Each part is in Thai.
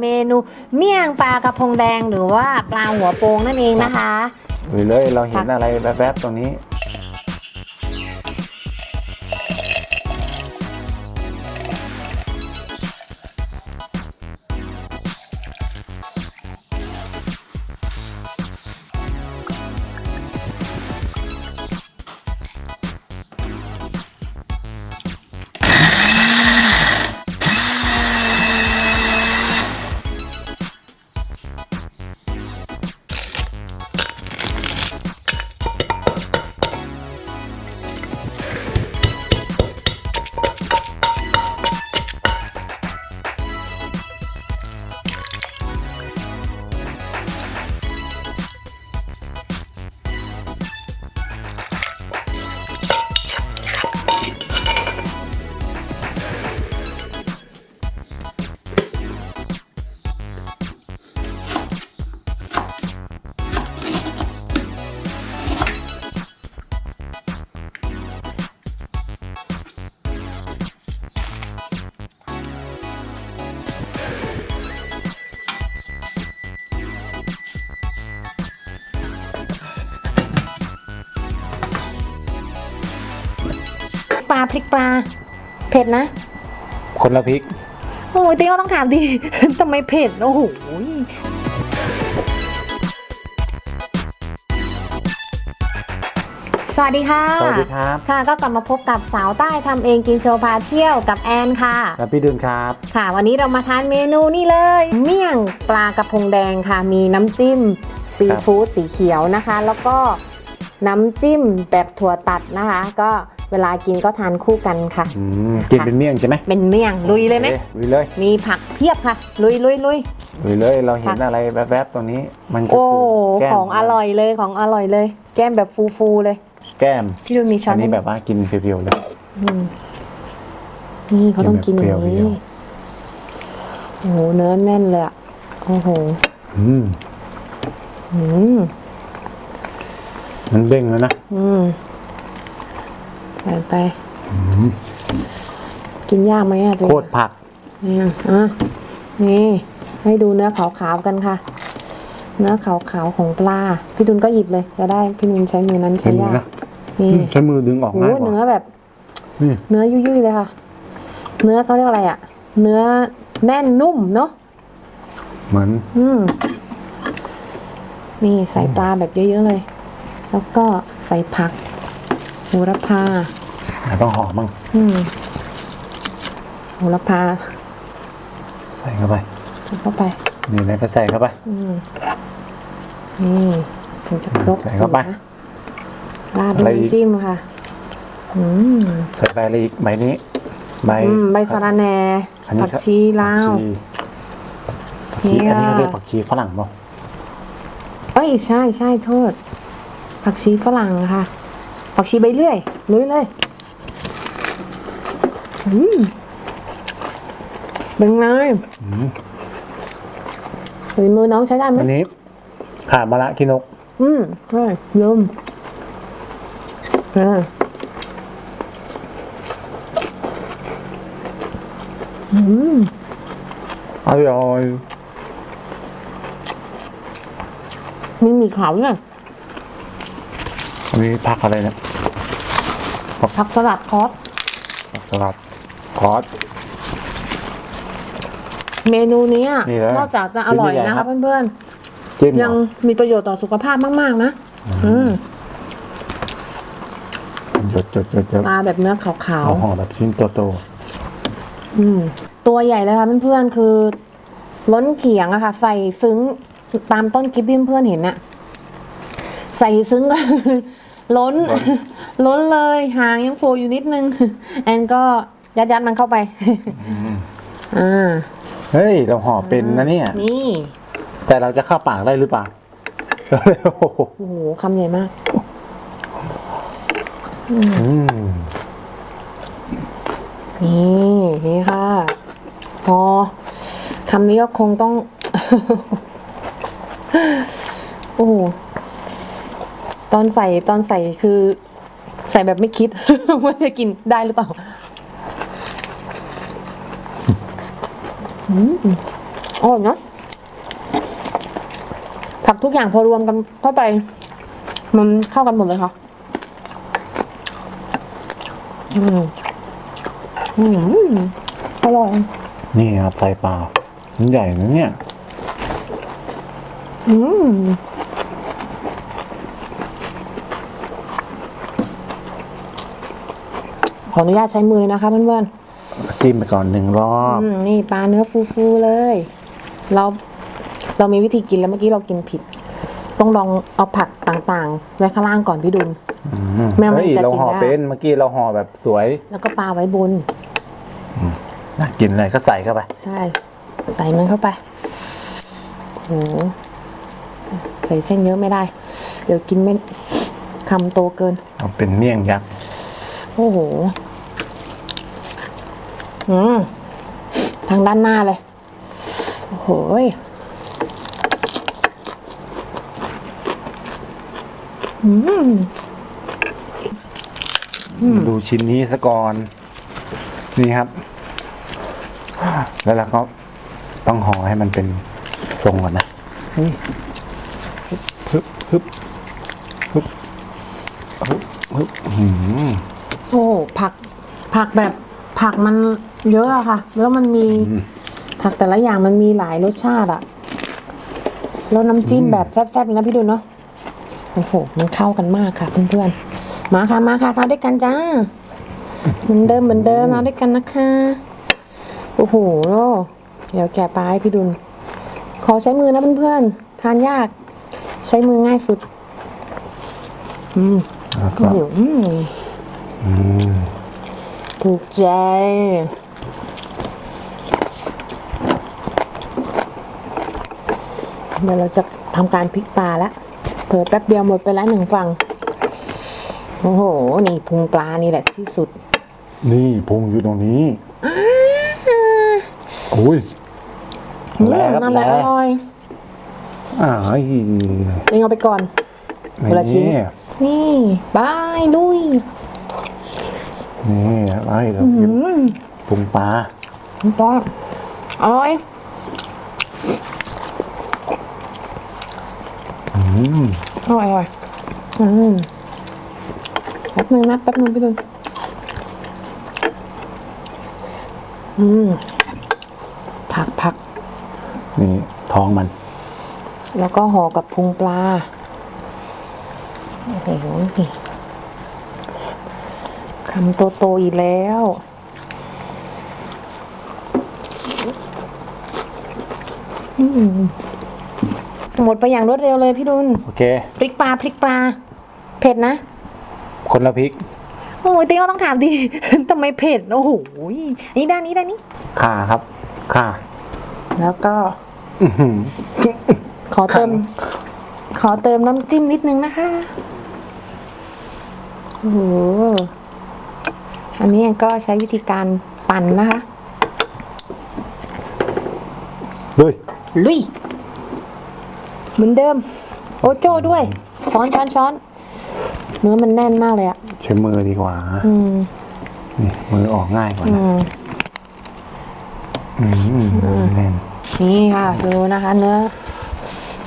เมนูเมี่ยงปลากระพงแดงหรือว่าปลาหัวโปงนั่นเองนะคะ หรือเลยเราเห็นอะไรแวบๆตรงนี้ พริกปลา เผ็ดนะ คนละพริก โอ้ยเต้ก็ต้องถามดิ ทำไมเผ็ด โอ้โหสวัสดีค่ะ สวัสดีครับ ค่ะก็กลับมาพบกับสาวใต้ทำเองกินโชว์พาเที่ยวกับแอนค่ะแล้วพี่ดุลครับ ค่ะ วันนี้เรามาทานเมนูนี่เลย เมี่ยงปลากระพงแดงค่ะ มีน้ำจิ้มซีครับฟู้ดสีเขียวนะคะ แล้วก็น้ำจิ้มแบบถั่วตัดนะคะ ก็ เวลากินก็ทานคู่กันค่ะ อืมกินเป็นเมี่ยงใช่ไหมเป็นเมี่ยงลุยเลยไหมอ๊ะลุยเลยมีผักเพียบค่ะ ลุยลุยลุยลุยเลยเราเห็นอะไรแวบๆตรงนี้ มันก็โอ้คือแก้มของอร่อยเลยของอร่อยเลย แก้มแบบฟูฟูๆเลย แก้มที่ดูมีช้ออันนนี้ให้แบบว่ากินเพียวๆเลยนี่เขาต้องกินอย่างกินแบบเปรี้นี้ยวโอ้โหเนื้อแน่นเลยอะโอ้โหอืมอืมมันเด้งแล้วนะ อืม ใส่ไป กินยากไหมอะตัวโคตรผักเนี่ยอะนี่ ให้ดูเนื้อขาวๆกันค่ะ เนื้อขาวๆของปลา พี่ดุลก็หยิบเลย จะได้พี่ดุลใช้มือนั้นใช้ใช้มือยากนะนี่อืมใช้มือดึงออกโอ้ง่ายกว่า เนื้อแบบ นี่ เนื้อยุ่ยๆเลยค่ะ เนื้อเขาเรียกอะไรอะ เนื้อแน่นนุ่มเนาะ เหมือนอืม นี่ใส่ปลาแบบเยอะๆเลย แล้วก็ใส่ผัก โหระพาต้องห่อมั่งอืมโหระพาใส่เข้าไปใส่เข้าไปนี่นะก็ใส่เข้าไปนี่ถึงจะครบใส่เข้าไปสูตรนะราดด้วยอะไรอีก น้ำจิ้มค่ะ อืมใส่ใบอะไรอีกใบนี้ใบอืมใบสะระแหน่อันนี้ผักชีลาว ผักชีผักชีเนี่ยอันนี้เขาเรียกผักชีฝรั่งเปล่าเอ้ยใช่ใช่โทษ ผักชีฝรั่งค่ะ ผักชีใบเลื่อยลุยเลยอืมเป็นไงฝีมือน้องใช้ได้ไหมอันนี้ขามาละกินก อืมใช่เยิ่มอ่าอืมอร่อยมีหมี่ขาวเนี่ยอันนี้ผักอะไรเนี่ย ผักสลัดคอสผักสลัดคอส เมนูเนี้ยนี่เลยนอกจากจะอร่อยชิ้นใหญ่นะครัคะบ เพื่อนจิ้มๆยังมีประโยชน์ต่อสุขภาพมาก ๆ นะอืมหยดหยดหยดหยดปลาแบบเนื้อขาวเอาห่อแบบชิ้นโตๆอืมตัวใหญ่เลยค่ะเพื่อนๆคือ ล้นเขียงอะค่ะ ใส่ซึ้งตามต้นคลิปที่เพื่อนๆเห็นอะใส่ซึ้งก็ ล้น ล้นเลยหางยังโผล่อยู่นิดนึง แอนก็ยัดยัดๆมันเข้าไปอ่าๆเฮ้ย เราห่อเป็นนะเนี่ย นี่ แต่เราจะเข้าปากได้หรือเปล่าโอ้โหโอ้โหคำใหญ่มากอืมนี่นี่ค่ะ พอคำนี้ก็คงต้อง โอ้โห ตอนใส่ตอนใส่คือ ใส่แบบไม่คิด ว่าจะกินได้หรือเปล่าอืมอร่อยเนอะผักทุกอย่างพอรวมกันเข้าไป มันเข้ากันหมดเลยค่ะ อืมอืมอร่อย นี่ครับใส่ปลามันใหญ่นะเนี่ย อืม ออนุญาตใช้มือเลยนะคะเพื่อนๆจิ้มไปก่อนหนึ่งรอบอืมนี่ปลาเนื้อฟูๆเลย เราเรามีวิธีกินแล้วเมื่อกี้เรากินผิด ต้องลองเอาผักต่างๆ ไว้ข้างล่างก่อนพี่ดุลแม่มันเฮ้ยจะเรากินห่อได้เป็นเมื่อกี้เราห่อแบบสวย แล้วก็ปลาไว้บน น่ากินอะไรก็ใส่เข้าไป ใช่ใส่มันเข้าไปโหใส่เส้นเยอะไม่ได้ เดี๋ยวกินไม่คำโตเกิน เอาเป็นเมี่ยงยักษ์ โอ้โห อืมทางด้านหน้าเลยโอ้โหยอืมดูชิ้นนี้ซะก่อน นี่ครับ แล้วเราก็ต้องห่อให้มันเป็นทรงก่อนนะนี่ฮึบฮึบฮึบฮึบฮึบอื้อหือโอ้ผักผักแบบ ผักมันเยอะอะค่ะ แล้วมันมีผักแต่ละอย่างมันมีหลายรสชาติอะแล้วน้ำจิ้มแบบแซ่บๆเลยนะพี่ดูเนาะโอ้โหมันเข้ากันมากค่ะเพื่อนๆมาค่ะมาค่ะทานด้วยกันจ้าเหมือนเดิมเหมือนเดิมมาด้วยกันนะคะโอ้โหเดี๋ยวแกะปลาให้พี่ดุลขอใช้มือนะเพื่อนๆทานยาก ใช้มือง่ายสุดแล้วโอ้ก็โหอืม ถูกใจ เดี๋ยวเราจะทำการพลิกปลาแล้วเผิดแป๊บเดียวหมดไปแล้วหนึ่งฝั่ง โอ้โห นี่พุงปลานี่แหละที่สุด นี่พุงอยู่ตรงนี้อุ้ยอืมแล้วครับนั่นแหละอแล้วร่อยอ้าวเองเอาไปก่อนคนละชิ้นนี่นี่บายลุย นี่ไอ้เราหยิบพุงปลาต้องอร่อยอร่อยอร่อยอืมแป๊บนึงนะแป๊บนึงพี่ดุลอืมผักผักนี่ท้องมัน แล้วก็ห่อกับพุงปลาโอ้โหนี่คำโตๆอีกแล้วอืมหมดไปอย่างรวดเร็วเลยพี่ดุลโอเค พริกปลาพริกปลา เผ็ดนะ คนละพริก โอ้ยเต้ก็ต้องถามดิ ทำไมเผ็ด โอ้โห นี่ด้านนี้ด้านนี้ ข่าครับ ข่า แล้วก็ ขอเติม ขอเติมน้ำจิ้มนิดนึงนะคะ โอ้โห อันนี้ก็ใช้วิธีการปั่นนะคะเฮ้ยลุยเหมือนเดิม โอโจ้ด้วย ช้อนช้อนช้อนเนื้อมันแน่นมากเลยอะใช้มือดีกว่าอืมนี่มือออกง่ายกว่าอืนะมอืมแน่นนี่ค่ะดูนะคะเนื้อ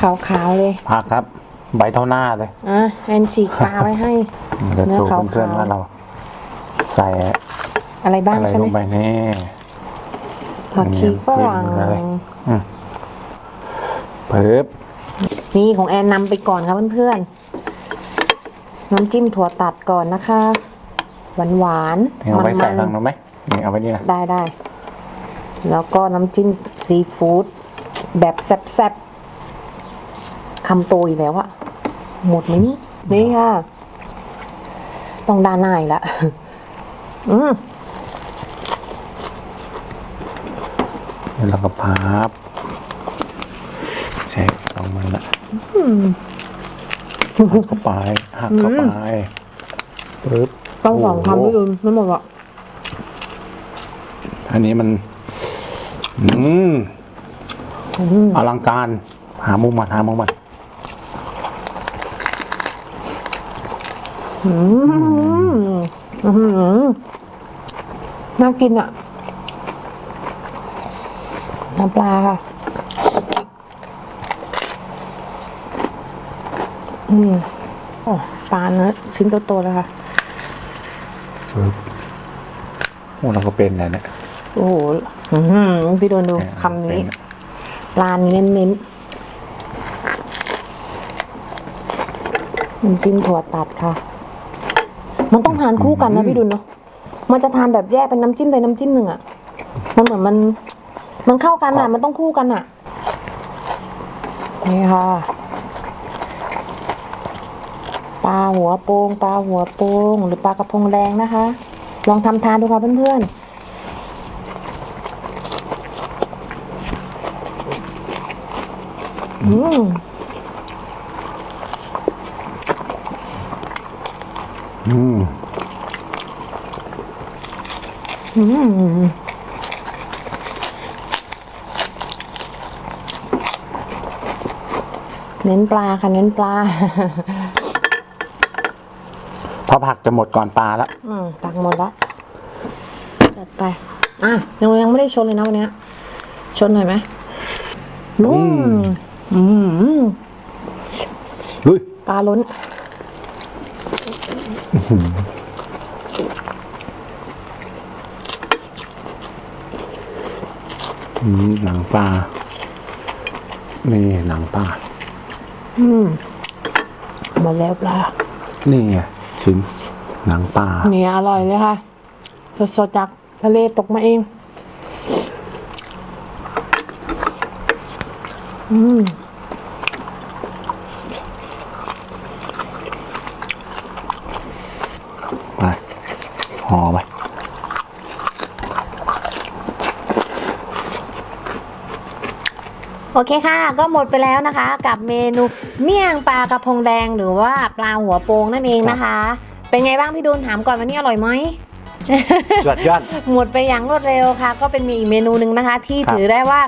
ขาวๆเลยผักครับ ใบเท่าหน้าเลยอะแอนฉีกปลาไว้ให้เดี๋ยวเนื้อโชว์ขาวๆเพื่อนๆว่าเรา ใส่อะไรบ้างอะไรใช่ลไหมงไปนี่ผักชีฝรั่งเต็มเลยเพิบนี่ของแอนนำไปก่อนครับเพื่อนๆ น้ำจิ้มถั่วตัดก่อนนะคะ หวานหวานๆเอาไว้ใส่มับ้างนนะไหมนี่เอาไว้นี่นะๆได้ได้ แล้วก็น้ำจิ้มซีฟู้ดแบบแซ่บๆคำโตอีกแล้วอะหมดไหมนี่ นี่ค่ะ ต้องด้านหน้าอีกละ อืมแล้วเราก็พับใช่สองมันละหักเข้าไปหักเข้าไปปึ๊บต้องสองคำพี่โโหลืมไม่หมดหรอกอันนี้มัน อืมอลังการ หามุมมันหามุมมันอื้ อืมน่ากินอะ น้ำปลาค่ะ อืมโอ้ปลาเนื้อชิ้นโตๆแล้วค่ะ ฟึบโอ้เราก็เป็นนะเนี่ยโอ้โหอือพี่โดนดูคำนี้ปลาเน้นเน้นๆน้ำจิ้มถั่วตัดค่ะ ทานคู่กันนะพี่ดุลเนาะมันจะทานแบบแยกเป็นน้ำจิ้มใดน้ำจิ้มหนึ่งอะมันเหมือนมัน มันเข้ากันอะมันต้องคู่กันอะนี่ค่ะปลาหัวโปงปลาหัวโปงหรือปลากระพงแดงนะคะ ลองทำทานดูค่ะเพื่อนๆอืมอืม เน้นปลาค่ะ เน้นปลาเพราะผักจะหมดก่อนปลาแล้วอืมตักหมดละจัดไป อะยังยังไม่ได้ชนเลยนะวันเนี้ยชนหน่อยไหมนุ่มอืมลุยปลาล้น อืม หนังปลา นี่หนังปลาหมดแล้วปลา นี่ไงชิ้นหนังปลา เนี่ยอร่อยเลยค่ะ สดๆจากทะเลตกมาเองไปห่อไป โอเคค่ะ ก็หมดไปแล้วนะคะ กับเมนูเมี่ยงปลากระพงแดงหรือว่าปลาหัวโปงนั่นเองนะคะ เป็นไงบ้างพี่ดูนถามก่อนวันนี้อร่อยไหมสุดยอดหมดไปอย่างรวดเร็วค่ะ ก็เป็นมีอีกเมนูหนึ่งนะคะ ที่ครับถือได้ว่า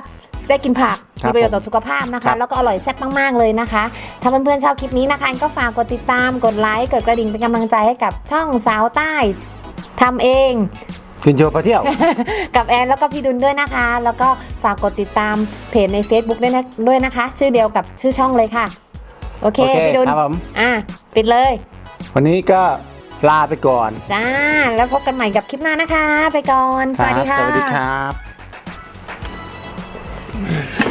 ได้กินผักครัมีบประโยชน์ต่อสุขภาพนะครัคะบแล้วก็อร่อยแซ่บมาก ๆ เลยนะคะ ถ้าเพื่อนๆชอบคลิปนี้นะคะก็ฝากกดติดตามกดไลค์กดกระดิ่งเป็นกำลังใจให้กับช่องสาวใต้ทำเอง กินโชว์ไปเที่ยว กับแอนแล้วก็พี่ดุลด้วยนะคะ แล้วก็ฝากกดติดตามเพจใน Facebook ด้วยนะด้วยนะคะ ชื่อเดียวกับชื่อช่องเลยค่ะ โอเค โอเคพี่ดุลครับผม อะปิดเลย วันนี้ก็ลาไปก่อนจ้า แล้วพบกันใหม่กับคลิปหน้านะคะ ไปก่อน สวัสดีรับค่ะสวัสดีครับ